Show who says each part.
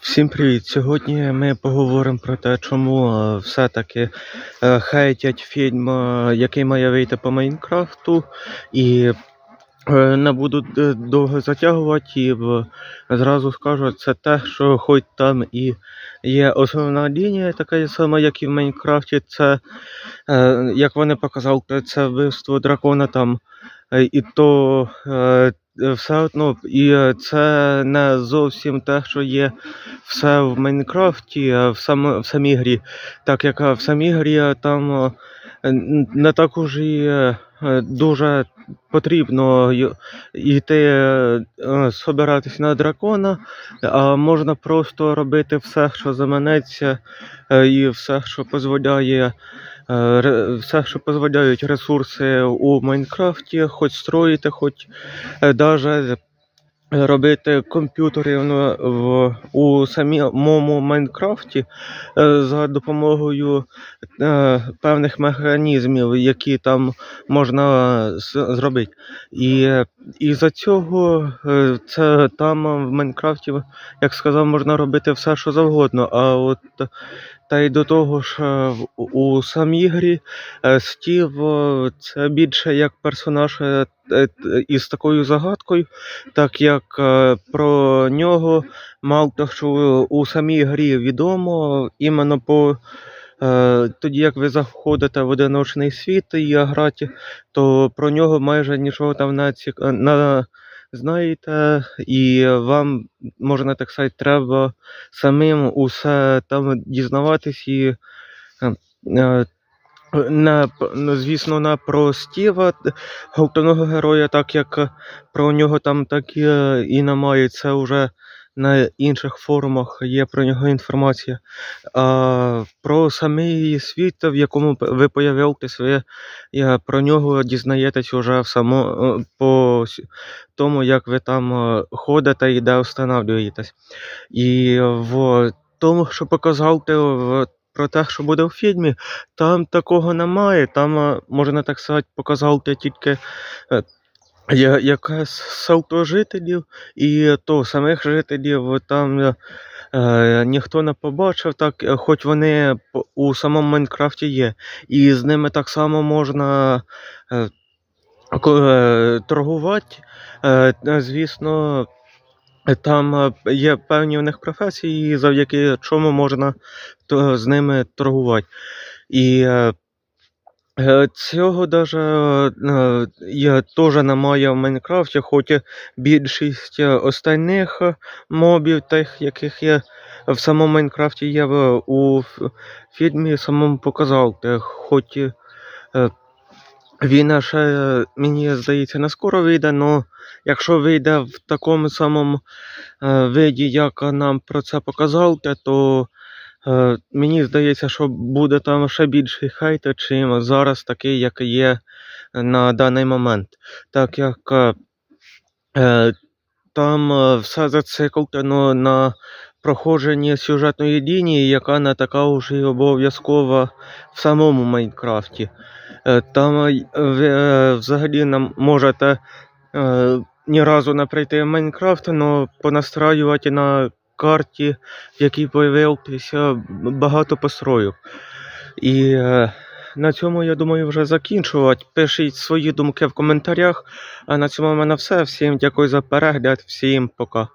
Speaker 1: Всім привіт! Сьогодні ми поговоримо про те, чому все-таки е, хейтять фільм, е, який має вийти по Майнкрафту. І е, не буду довго затягувати і зразу скажу, це те, що хоч там і є основна лінія, така сама, як і в Майнкрафті, це, як вони показали, це вбивство дракона там. І то все одно, і е, це не зовсім те, що є все в Майнкрафті, в, сам, в самій грі. Так як е, в самій грі е, там е, не так уж і е, е, дуже потрібно йти е, е, собиратись на дракона, а можна просто робити все, що заманеться, е, і все, що дозволяє. Е, Все, що дозволяють ресурси у Майнкрафті, хоч строїти, хоч навіть робити комп'ютери в, у самому Майнкрафті е, за допомогою е, певних механізмів, які там можна зробити. І, е, і за цього е, це там в Майнкрафті, як сказав, можна робити все, що завгодно. А от та й до того ж, е, у самій грі е, Стів е, це більше як персонаж із такою загадкою, так як про нього мало того, що у самій грі відомо іменно по. Тоді як ви заходите в одиночний світ і граті, то про нього майже нічого там не знаєте, і вам, можна так сказати, треба самим усе там дізнаватись і не, ну, звісно, не про Стіва, головного героя, так як про нього там так е, і немає. Це вже на інших форумах є про нього інформація. А про самий світ, в якому ви появляєтесь, ви е, про нього дізнаєтесь уже само, е, по тому, як ви там е, ходите і де встановлюєтесь. І в тому, що показав ти про те, що буде в фільмі, там такого немає. Там, е, можна так сказати, показав тільки е, я- якась селто жителів, і то самих жителів там е, ніхто не побачив, так, е, хоч вони у самому Майнкрафті є. І з ними так само можна е, е, торгувати. Е, е, звісно, Там є певні в них професії, завдяки чому можна то, з ними торгувати. І е, цього даже е, є, теж немає в Майнкрафті, хоч більшість е, остальних е, мобів, тих, яких є в самому Майнкрафті, є у фільмі самому показав. Хоч е, він ще, мені здається, не скоро вийде, але якщо вийде в такому самому е, виді, як нам про це показав, то е, мені здається, що буде там ще більший хейт, чим зараз такий, як є на даний момент. Так як е, е, там е, все зациклено на проходженні сюжетної лінії, яка не така вже й обов'язкова в самому Майнкрафті. Е, Там е, е, взагалі нам можете е, ні разу не прийти в Майнкрафт, але понастраювати на карті, в якій появився багато построїв. І е, на цьому я думаю вже закінчувати. Пишіть свої думки в коментарях. А на цьому в мене все. Всім дякую за перегляд, всім пока.